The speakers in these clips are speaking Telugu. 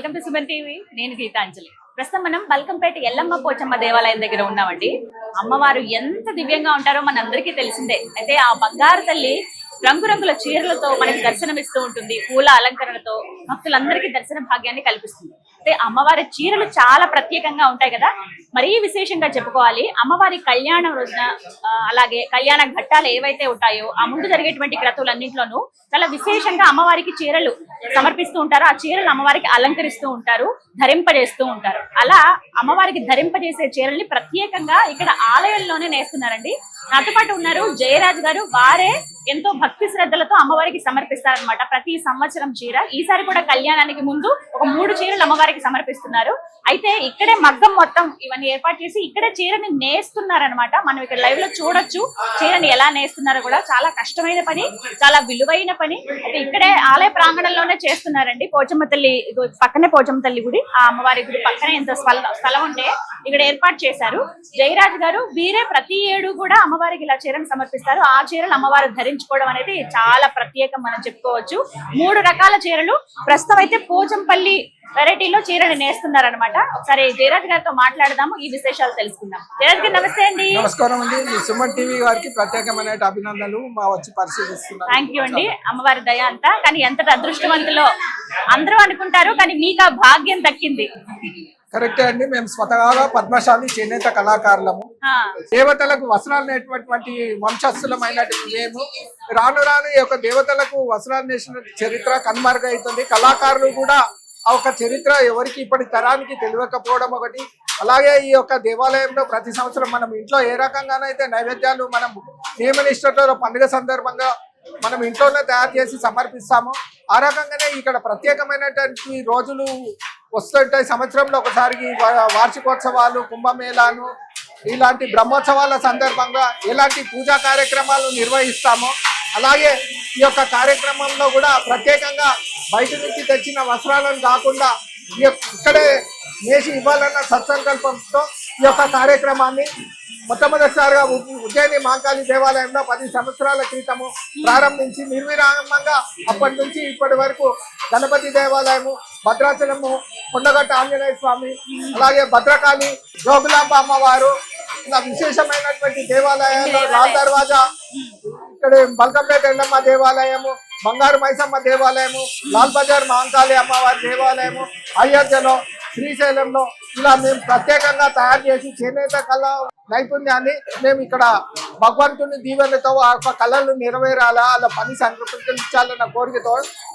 Welcome to Suman TV. నేను గీతాంజలి. ప్రస్తుతం మనం బల్కంపేట ఎల్లమ్మ పోచమ్మ దేవాలయం దగ్గర ఉన్నామండి. అమ్మవారు ఎంత దివ్యంగా ఉంటారో మనందరికీ తెలిసిందే. అయితే ఆ బంగారు తల్లి రంగురంగుల చీరలతో మనకి దర్శనమిస్తూ ఉంటుంది. పూల అలంకరణతో భక్తులందరికీ దర్శన భాగ్యాన్ని కల్పిస్తుంది. అయితే అమ్మవారి చీరలు చాలా ప్రత్యేకంగా ఉంటాయి కదా. మరీ విశేషంగా చెప్పుకోవాలి. అమ్మవారి కళ్యాణం రోజున అలాగే కళ్యాణ ఘట్టాలు ఏవైతే ఉంటాయో ఆ ముందు జరిగేటువంటి క్రతువులన్నింటిలోనూ చాలా విశేషంగా అమ్మవారికి చీరలు సమర్పిస్తూ ఉంటారు. ఆ చీరలు అమ్మవారికి అలంకరిస్తూ ఉంటారు ధరింపజేస్తూ ఉంటారు. అలా అమ్మవారికి ధరింపజేసే చీరల్ని ప్రత్యేకంగా ఇక్కడ ఆలయంలోనే నేస్తున్నారండి. నాతో పాటు ఉన్నారు జయరాజ్ గారు. వారే ఎంతో భక్తి శ్రద్ధలతో అమ్మవారికి సమర్పిస్తారనమాట ప్రతి సంవత్సరం చీర. ఈసారి కూడా కళ్యాణానికి ముందు ఒక మూడు చీరలు అమ్మవారికి సమర్పిస్తున్నారు. అయితే ఇక్కడే మగ్గం మొత్తం ఇవన్నీ ఏర్పాటు చేసి ఇక్కడే చీరని నేస్తున్నారనమాట మనం ఇక్కడ లైవ్లో చూడొచ్చు చీరని ఎలా నేస్తున్నారో కూడా. చాలా కష్టమైన పని చాలా విలువైన పని. అయితే ఇక్కడే ఆలయ ప్రాంగణంలోనే చేస్తున్నారండి. పోచమ్మ తల్లి పక్కనే పోచమ్మ తల్లి గుడి. ఆ అమ్మవారి గుడి పక్కనే ఎంత స్థలం ఉంటే ఇక్కడ ఏర్పాటు చేశారు. జయరాజ్ గారు వీరే ప్రతి ఏడు కూడా అమ్మవారికి ఇలా చీరను సమర్పిస్తారు. ఆ చీరలు అమ్మవారు ధరించుకోవడం అనేది చాలా ప్రత్యేకం మనం చెప్పుకోవచ్చు. మూడు రకాల చీరలు. ప్రస్తుతం అయితే పోచంపల్లి వెరైటీలో చీరని నేస్తున్నారనమాట ఒకసారి జయరాజ్ గారితో మాట్లాడదాము ఈ విశేషాలు తెలుసుకుందాం. జయరాజ్ గారు నమస్తే అండి. నమస్కారం అండి. సుమన్ టీవీ వారికి ప్రత్యేకమైన అభినందనలు. మా వచ్చి పరిశీలిస్తున్నారు. థ్యాంక్ యూ అండి. అమ్మవారి దయ అంతా. కానీ ఎంతటి అదృష్టవంతులో అందరూ అనుకుంటారు కానీ మీకు ఆ భాగ్యం దక్కింది. కరెక్టే అండి. మేము స్వతహాగా పద్మశాలి చేనేత కళాకారులము. దేవతలకు వస్త్రాలు నేటువంటి వంశస్థులమైనటువంటి మేము రాను రాను ఈ యొక్క దేవతలకు వస్త్రాలు నేసిన చరిత్ర కనుమరుగైతుంది కళాకారులు కూడా ఆ ఒక చరిత్ర ఎవరికి ఇప్పటి తరానికి తెలియకపోవడం ఒకటి. అలాగే ఈ యొక్క దేవాలయంలో ప్రతి సంవత్సరం మనం ఇంట్లో ఏ రకంగానైతే నైవేద్యాలు మనం నియమనిష్టతో పండుగ సందర్భంగా మనం ఇంట్లోనే తయారు చేసి సమర్పిస్తాము ఆ రకంగానే ఇక్కడ ప్రత్యేకమైనటువంటి రోజులు వస్తుంటాయి సంవత్సరంలో ఒకసారి వార్షికోత్సవాలు కుంభమేళాను ఇలాంటి బ్రహ్మోత్సవాల సందర్భంగా ఎలాంటి పూజా కార్యక్రమాలు నిర్వహిస్తామో అలాగే ఈ యొక్క కార్యక్రమంలో కూడా ప్రత్యేకంగా బయట నుంచి తెచ్చిన వస్త్రాలను కాకుండా ఈ యొక్క- ఇక్కడే నేసి ఇవ్వాలన్న సత్సంకల్పంతో ఈ యొక్క కార్యక్రమాన్ని మొట్టమొదటిసారిగా ఉజ్జయిని మాంకాళి దేవాలయంలో పది సంవత్సరాల క్రితము ప్రారంభించి నిర్విరామంగా అప్పటి నుంచి ఇప్పటి వరకు గణపతి దేవాలయము భద్రాచలము కొండగట్ట ఆంజనేయ స్వామి అలాగే భద్రకాళి జోగులాంబ అమ్మవారు ఇలా విశేషమైనటువంటి దేవాలయాలు లాల్ దర్వాజా ఇక్కడ బల్కంపేట ఎల్లమ్మ దేవాలయము బంగారు మైసమ్మ దేవాలయము లాల్ బజార్ మహంకాళి అమ్మవారి దేవాలయము అయోధ్యలో శ్రీశైలంలో ఇలా మేము ప్రత్యేకంగా తయారు చేసి చేనేత కళ నైపుణ్యాన్ని మేము ఇక్కడ భగవంతుని దీవెనతో ఆ యొక్క కళలు నెరవేరాలా అలా పని సంకల్పించాలన్న కోరికతో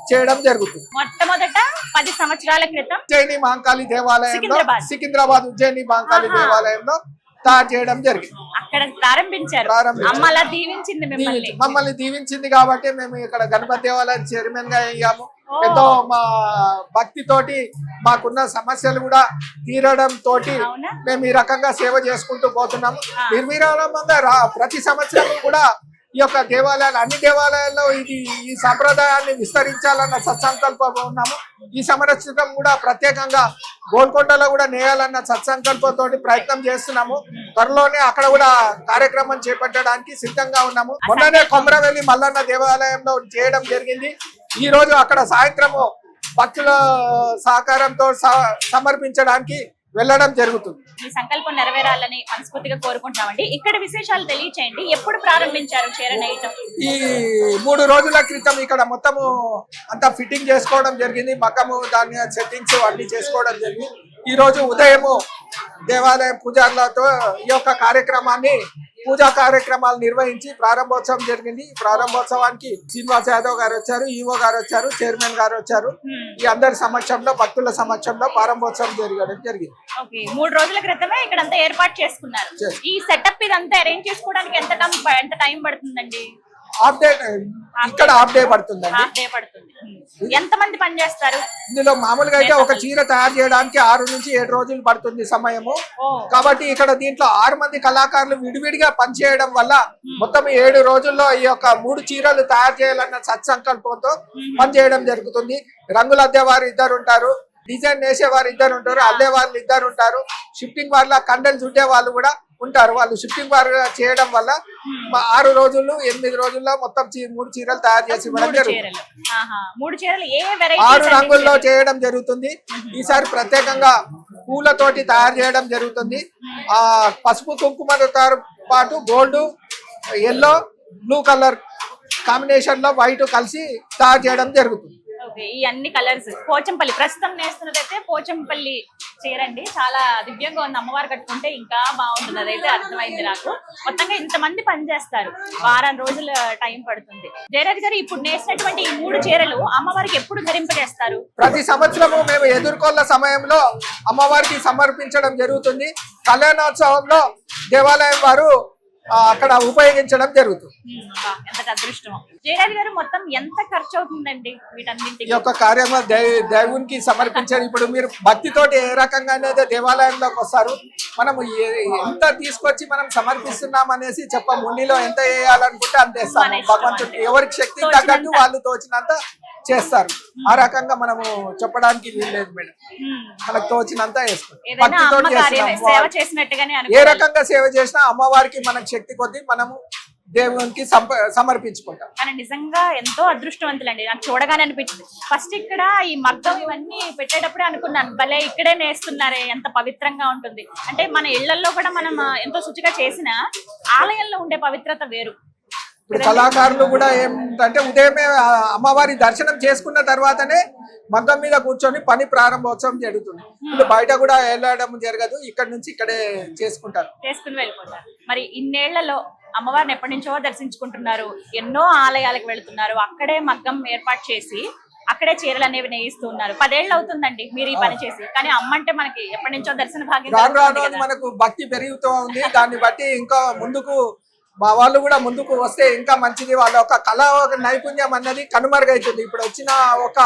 చేయడం జరుగుతుంది మొట్టమొదట పది సంవత్సరాల క్రితం ఉజ్జయిని మహంకాళి దేవాలయంలో సికింద్రాబాద్. ఉజ్జయిని మహంకాళి. దేవాలయంలో తయారు చేయడం జరిగింది. అక్కడ ప్రారంభించారు. దీవించింది మిమ్మల్ని. దీవించి- మమ్మల్ని దీవించింది కాబట్టి మేము ఇక్కడ గణపతి దేవాలయం చైర్మన్గా అయ్యాము. ఎంతో మా భక్తి తోటి మాకున్న సమస్యలు కూడా తీరడం తోటి? మేము ఈ రకంగా సేవ చేసుకుంటూ పోతున్నాము. రా ప్రతి సంవత్సరం కూడా ఈ యొక్క దేవాలయాలు అన్ని దేవాలయాల్లో ఇది ఈ సంప్రదాయాన్ని విస్తరించాలన్న సత్సంకల్పం ఉన్నాము. ఈ సంరక్షణం కూడా ప్రత్యేకంగా గోల్కొండలో కూడా నేయాలన్న సత్సంకల్పంతో ప్రయత్నం చేస్తున్నాము. త్వరలోనే అక్కడ కూడా కార్యక్రమం చేపట్టడానికి సిద్ధంగా ఉన్నాము. మొన్ననే కొమరవెల్లి మల్లన్న దేవాలయంలో చేయడం జరిగింది. ఈ రోజు అక్కడ సాయంత్రము భక్తుల సహకారంతో సమర్పించడానికి వెళ్ళడం జరుగుతుంది. మీ సంకల్పం నెరవేరాలని మనస్ఫూర్తిగా కోరుకుంటున్నామండి. ఇక్కడ విశేషాలు తెలియచేయండి. ఎప్పుడు ప్రారంభించారు ఈ మూడు రోజుల క్రితం ఇక్కడ మొత్తము అంతా ఫిట్టింగ్ చేసుకోవడం జరిగింది. మకము దాని సెట్టింగ్స్ అన్ని చేసుకోవడం జరిగింది. ఈ రోజు ఉదయము దేవాలయం పూజారులతో ఈ యొక్క కార్యక్రమాన్ని పూజా కార్యక్రమాలు నిర్వహించి ప్రారంభోత్సవం జరిగింది. ఈ ప్రారంభోత్సవానికి శ్రీనివాస్ యాదవ్ గారు వచ్చారు ఈఓ గారు వచ్చారు చైర్మన్ గారు వచ్చారు. ఈ అందరి సమక్షంలో భక్తుల సమక్షంలో ప్రారంభోత్సవం జరగడం జరిగింది. మూడు రోజుల క్రితమే ఇక్కడ అంతా ఏర్పాటు చేసుకున్నారు. చేసు- ఈ సెటప్ ఇదంతా అరేంజ్ చేసుకోవడానికి ఎంత టైం ఎంత టైం పడుతుందండి? హాఫ్ డే ఇక్కడ హాఫ్ డే పడుతుందండి. హాఫ్ డే పడుతుంది. ఎంత మంది పని చేస్తారు? ఇందులో మామూలుగా అయితే ఒక చీర తయారు చేయడానికి ఆరు నుంచి ఏడు రోజులు పడుతుంది సమయము. కాబట్టి ఇక్కడ దీంట్లో ఆరు మంది కళాకారులు విడివిడిగా పనిచేయడం వల్ల మొత్తం ఏడు రోజుల్లో ఈ యొక్క మూడు చీరలు తయారు చేయాలన్న సత్సంకల్పంతో పనిచేయడం జరుగుతుంది. రంగులు అద్దేవారు ఇద్దరు ఉంటారు. డిజైన్ వేసే వారు ఇద్దరు ఉంటారు. అల్లే వాళ్ళు ఇద్దరు ఉంటారు. షిఫ్టింగ్ వాళ్ళ కండలు చుట్టే వాళ్ళు కూడా ఉంటారు. వాళ్ళు షిఫ్టింగ్ వార్ చేయడం వల్ల ఆరు రోజులు ఎనిమిది రోజుల్లో మొత్తం మూడు చీరలు తయారు చేసి ఇవ్వడం జరుగుతుంది. ఆరు రంగుల్లో చేయడం జరుగుతుంది. ఈసారి ప్రత్యేకంగా పూలతోటి తయారు చేయడం జరుగుతుంది. ఆ పసుపు కుంకుమతో పాటు గోల్డ్ ఎల్లో బ్లూ కలర్ కాంబినేషన్లో వైట్ కలిసి తయారు చేయడం జరుగుతుంది. ఓకే ఈ అన్ని కలర్స్ పోచంపల్లి ప్రస్తుతం నేస్తున్నదైతే పోచంపల్లి చీరండి. చాలా దివ్యంగా ఉంది అమ్మవారు కట్టుకుంటే ఇంకా బాగుంటుంది. అదైతే అర్థమైంది నాకు. మొత్తంగా ఇంతమంది పనిచేస్తారు. వారం రోజుల టైం పడుతుంది. జయరాజ్ గారు ఇప్పుడు నేసినటువంటి ఈ మూడు చీరలు అమ్మవారికి ఎప్పుడు ధరింపజేస్తారు? ప్రతి సంవత్సరము మేము ఎదుర్కొన్న సమయంలో అమ్మవారికి సమర్పించడం జరుగుతుంది. కళ్యాణోత్సవంలో దేవాలయం వారు అక్కడ ఉపయోగించడం జరుగుతుంది. ఎంత మొత్తం ఖర్చు అవుతుందండి ఈ యొక్క కార్యము దై- దేవునికి సమర్పించారు. ఇప్పుడు మీరు భక్తితోటి ఏ రకంగా అనేది దేవాలయంలోకి వస్తారు మనము ఏ- ఎంత తీసుకొచ్చి మనం సమర్పిస్తున్నాం అనేసి చెప్ప ముండిలో ఎంత వేయాలనుకుంటే అంత మన వేస్తాము భగవంతుడికి ఎవరికి శక్తి. తగ్గట్టు వాళ్ళు తోచినంత చేస్తారు. ఆ రకంగా మనము చెప్పడానికి వీల్లేదు మేడం. మనకు తోచినంత చేస్తున్నాం చేసినట్టుగానే ఏ రకంగా సేవ చేసినా అమ్మవారికి మనకు శక్తి కొద్దీ మనము దేవునికి సమర్పించుకుంటాం. కానీ నిజంగా ఎంతో అదృష్టవంతులండి. నాకు చూడగానే అనిపించింది. ఫస్ట్ ఇక్కడ ఈ మగ్గం ఇవన్నీ పెట్టేటప్పుడే అనుకున్నాను. భలే ఇక్కడే నేస్తున్నారే ఎంత పవిత్రంగా ఉంటుంది. అంటే మన ఇళ్ళలో కూడా మనం ఎంతో శుచిగా చేసిన ఆలయంలో ఉండే పవిత్రత వేరు. ఇప్పుడు కళాకారులు కూడా ఏంటంటే ఉదయమే అమ్మవారి దర్శనం చేసుకున్న తర్వాతనే మగ్గం మీద కూర్చొని పని ప్రారంభోత్సవం జరుగుతుంది. ఇప్పుడు బయట కూడా వెళ్ళడం జరగదు ఇక్కడ నుంచి ఇక్కడే చేసుకుంటారు. చేసుకుని వెళ్ళిపోతారు. మరి ఇన్నేళ్ళలో అమ్మవారిని ఎప్పటి నుంచో దర్శించుకుంటున్నారు ఎన్నో ఆలయాలకు వెళ్తున్నారు అక్కడే మగ్గం ఏర్పాటు చేసి అక్కడే చీరలు అనేవి నేయిస్తూ ఉన్నారు. పదేళ్ళు అవుతుందండి మీరు ఈ పని చేసి. కానీ అమ్మ అంటే మనకి ఎప్పటి నుంచో దర్శన భాగ్యం. మనకు భక్తి పెరుగుతూ ఉంది. దాన్ని బట్టి ఇంకా ముందుకు మా వాళ్ళు కూడా ముందుకు వస్తే ఇంకా మంచిది. వాళ్ళ ఒక కళ ఒక నైపుణ్యం అన్నది కనుమరుగైతుంది. ఇప్పుడు వచ్చిన ఒక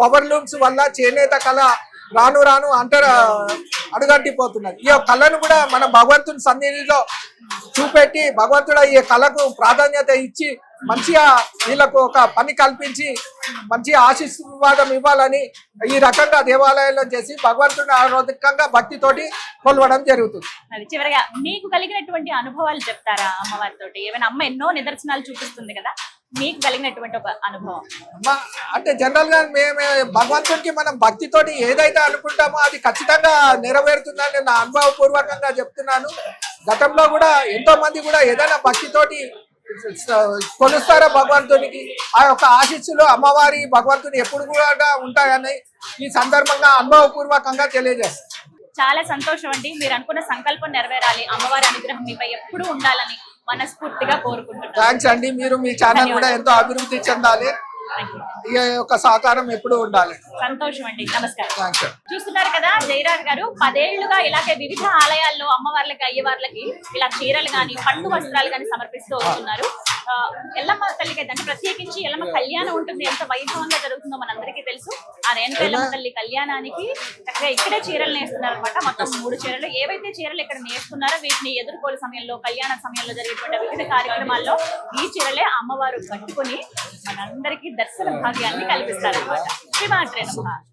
పవర్ లూమ్స్ వల్ల చేనేత కళ రాను రాను అంటర్ అడుగట్టిపోతున్నది ఈ కళను కూడా మన భగవంతుని సన్నిధిలో చూపెట్టి భగవంతుడు ఈ కళకు ప్రాధాన్యత ఇచ్చి మంచిగా వీళ్ళకు ఒక పని కల్పించి మంచి ఆశీర్వాదం ఇవ్వాలని ఈ రకంగా దేవాలయంలో చేసి భగవంతుని ఆరోగ్యంగా భక్తితోటి కొలవడం జరుగుతుంది. అది చివరిగా మీకు కలిగినటువంటి అనుభవాలు చెప్తారా అమ్మవారితోటి? ఏమైనా అమ్మ ఎన్నో నిదర్శనాలు చూపిస్తుంది కదా మీకు కలిగినటువంటి ఒక అనుభవం. అంటే జనరల్గా మేము భగవంతుడికి మనం భక్తితోటి ఏదైతే అనుకుంటామో అది ఖచ్చితంగా నెరవేరుతుందని నా అనుభవపూర్వకంగా చెప్తున్నాను. గతంలో కూడా ఎంతో మంది కూడా ఏదైనా భక్తితోటి కొలుస్తారో భగవంతునికి? ఆ యొక్క ఆశీస్సులు అమ్మవారి భగవంతుని ఎప్పుడు కూడా ఉంటాయని ఈ సందర్భంగా అనుభవపూర్వకంగా తెలియజేస్తాను చాలా సంతోషం అండి. మీరు అనుకున్న సంకల్పం నెరవేరాలి. అమ్మవారి అనుగ్రహం మీపై ఎప్పుడూ ఉండాలని మనస్ఫూర్తిగా కోరుకుంటున్నాను థ్యాంక్స్ అండి. మీరు మీ ఛానల్ కూడా ఎంతో అభివృద్ధి చెందాలి. ఈ యొక్క సహకారం ఎప్పుడు ఉండాలి. సంతోషం అండి. నమస్కారం. చూస్తున్నారు కదా జయరాజ్ గారు పదేళ్ళుగా ఇలాగే వివిధ ఆలయాల్లో అమ్మవార్లకి అయ్యవార్లకి ఇలా చీరలు గాని పట్టు వస్త్రాలు గాని సమర్పిస్తూ వస్తున్నారు. ఎల్లమ్మ తల్లికి అంటే ప్రత్యేకించి ఎల్లమ్మ కళ్యాణం ఉంటుంది. ఎంత వైభవంగా జరుగుతుందో మనందరికీ తెలుసు. ఆ రేణుక ఎల్లమ్మ తల్లి కళ్యాణానికి చక్కగా ఇక్కడే చీరలు నేస్తున్నారు అనమాట మొత్తం మూడు చీరలు. ఏవైతే చీరలు ఇక్కడ నేస్తున్నారో వీటిని ఎదుర్కోలు సమయంలో కళ్యాణ సమయంలో జరిగేటువంటి వివిధ కార్యక్రమాల్లో ఈ చీరలే అమ్మవారు కట్టుకుని మనందరికీ దర్శన భాగ్యాన్ని కల్పిస్తారనమాట awesome.